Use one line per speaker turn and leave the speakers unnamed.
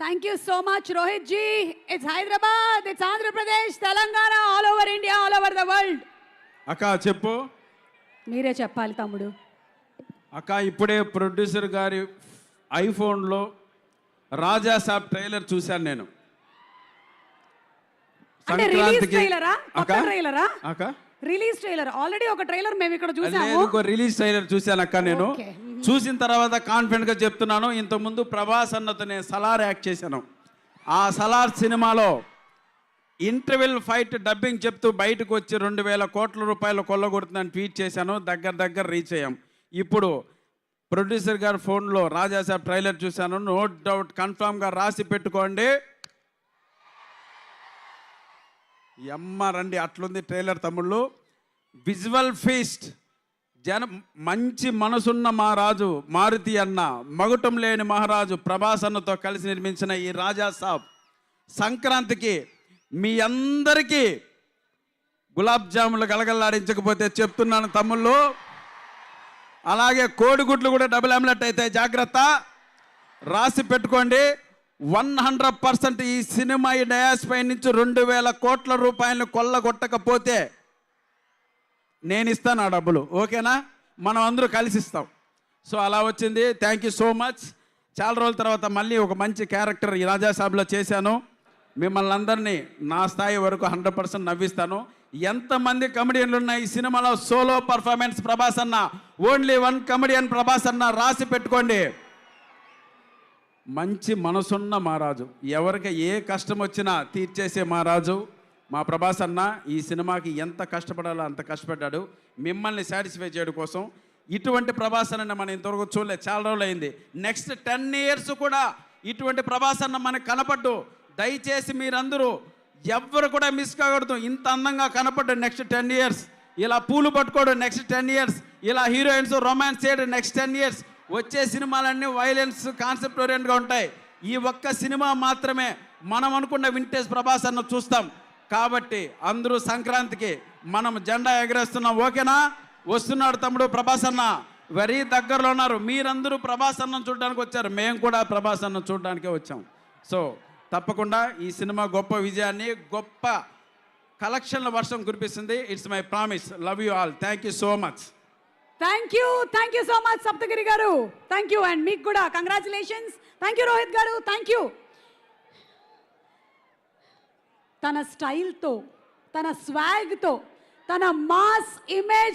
Thank you so much, Rohit ji. It's Hyderabad, it's Andhra Pradesh, Telangana, all over India, all over the world.
అక్క చెప్పు
మీరే చెప్పాలి తమ్ముడు
అక్క ఇప్పుడే ప్రొడ్యూసర్ గారి ఐఫోన్లో రాజా సాబ్ ట్రైలర్ చూశాను నేను
అంటే రిలీజ్ ట్రైలరా కొత్త? ట్రైలరా
అక్క
రిలీజ్ ట్రైలర్ ఆల్రెడీ ఒక ట్రైలర్ మేము ఇక్కడ చూసాము
ఇంకో రిలీజ్ ట్రైలర్ చూశాను అక్క నేను. చూసిన తర్వాత కాన్ఫిడెంట్గా చెప్తున్నాను ఇంతకుముందు ప్రభాస్ అన్నతో నేను సలార్ యాక్ట్ చేశాను. ఆ సలార్ సినిమాలో ఇంటర్వెల్ ఫైట్ డబ్బింగ్ చెప్తూ బయటకు వచ్చి రెండు వేల కోట్ల రూపాయలు కొల్లగొడుతుందని ట్వీట్ చేశాను దగ్గర దగ్గర రీచ్ అయ్యాం. ఇప్పుడు ప్రొడ్యూసర్ గారు ఫోన్లో రాజాసాబ్ ట్రైలర్ చూశాను నో డౌట్ కన్ఫామ్గా రాసి పెట్టుకోండి. ఎమ్మ రండి అట్లుంది ట్రైలర్ తమ్ముళ్ళు. విజువల్ ఫీస్ట్ జన మంచి మనసున్న మహారాజు మారుతి అన్న మగుటం లేని మహారాజు ప్రభాసన్నతో కలిసి నిర్మించిన ఈ రాజా సాబ్ సంక్రాంతికి మీ అందరికీ గులాబ్ జాములు గలగల్లాడించకపోతే చెప్తున్నాను తమ్ముళ్ళు. అలాగే కోడిగుడ్లు కూడా డబుల్ ఆమ్లెట్ అయితే జాగ్రత్త. రాసి పెట్టుకోండి. వన్ హండ్రెడ్ పర్సెంట్ ఈ సినిమా ఈ డయాస్ పై నుంచి రెండు వేల కోట్ల రూపాయలను కొల్లగొట్టకపోతే నేను ఇస్తాను ఆ డబ్బులు ఓకేనా? మనం అందరూ కలిసి ఇస్తాం. సో అలా వచ్చింది. థ్యాంక్ యూ సో మచ్ చాలా రోజుల తర్వాత మళ్ళీ ఒక మంచి క్యారెక్టర్ ఈ రాజాసాబ్లో చేశాను. మిమ్మల్ని అందరినీ నా స్థాయి వరకు హండ్రెడ్ పర్సెంట్ నవ్విస్తాను. ఎంతమంది కమెడియన్లు ఉన్న ఈ సినిమాలో? సోలో పర్ఫార్మెన్స్ ప్రభాస్ అన్న ఓన్లీ వన్ కమెడియన్ ప్రభాస్ అన్న రాసి పెట్టుకోండి. మంచి మనసున్న మహారాజు. ఎవరికి ఏ కష్టం వచ్చినా తీర్చేసే మహారాజు. మా ప్రభాస్ అన్న ఈ సినిమాకి ఎంత కష్టపడాలో అంత కష్టపడ్డాడు. మిమ్మల్ని సాటిస్ఫై చేయడం కోసం ఇటువంటి ప్రభాస్ అన్న మనం ఇంతవరకు చూడలేదు. చాలా రోజులు అయింది. నెక్స్ట్ టెన్ ఇయర్స్ కూడా ఇటువంటి ప్రభాస్ అన్న మనకు కనపడ్డు. దయచేసి మీరందరూ ఎవ్వరు కూడా మిస్ కాకూడదు. ఇంత అందంగా కనపడ్డు నెక్స్ట్ టెన్ ఇయర్స్ ఇలా పూలు పట్టుకోవడం నెక్స్ట్ టెన్ ఇయర్స్ ఇలా హీరోయిన్స్ రొమాన్స్ చేయడం నెక్స్ట్ టెన్ ఇయర్స్ వచ్చే సినిమాలన్నీ వైలెన్స్ కాన్సెప్ట్ ఓరియంట్గా ఉంటాయి. ఈ ఒక్క సినిమా మాత్రమే మనం అనుకున్న వింటేజ్ ప్రభాస్ అన్న చూస్తాం. కాబట్టి అందరూ సంక్రాంతికి మనం జెండా ఎగరేస్తున్నాం ఓకేనా? వస్తున్నాడు తమ్ముడు ప్రభాస్ అన్న వెరీ దగ్గరలో ఉన్నారు. మీరందరూ ప్రభాస్ అన్నం చూడడానికి వచ్చారు. మేము కూడా ప్రభాస్ అన్నం చూడడానికే వచ్చాం. సో తప్పకుండా ఈ సినిమా గొప్ప విజయాన్ని గొప్ప కలెక్షన్ల వర్షం కురిపిస్తుంది. It's my promise love you all thank you so much
thank you thank you so much Saptagiri గారు థ్యాంక్ యూ అండ్ మీకు కూడా. కంగ్రాచులేషన్స్ థ్యాంక్ యూ రోహిత్ గారు థ్యాంక్ యూ తన స్టైల్తో తన స్వాగ్తో తన మాస్ ఇమేజ్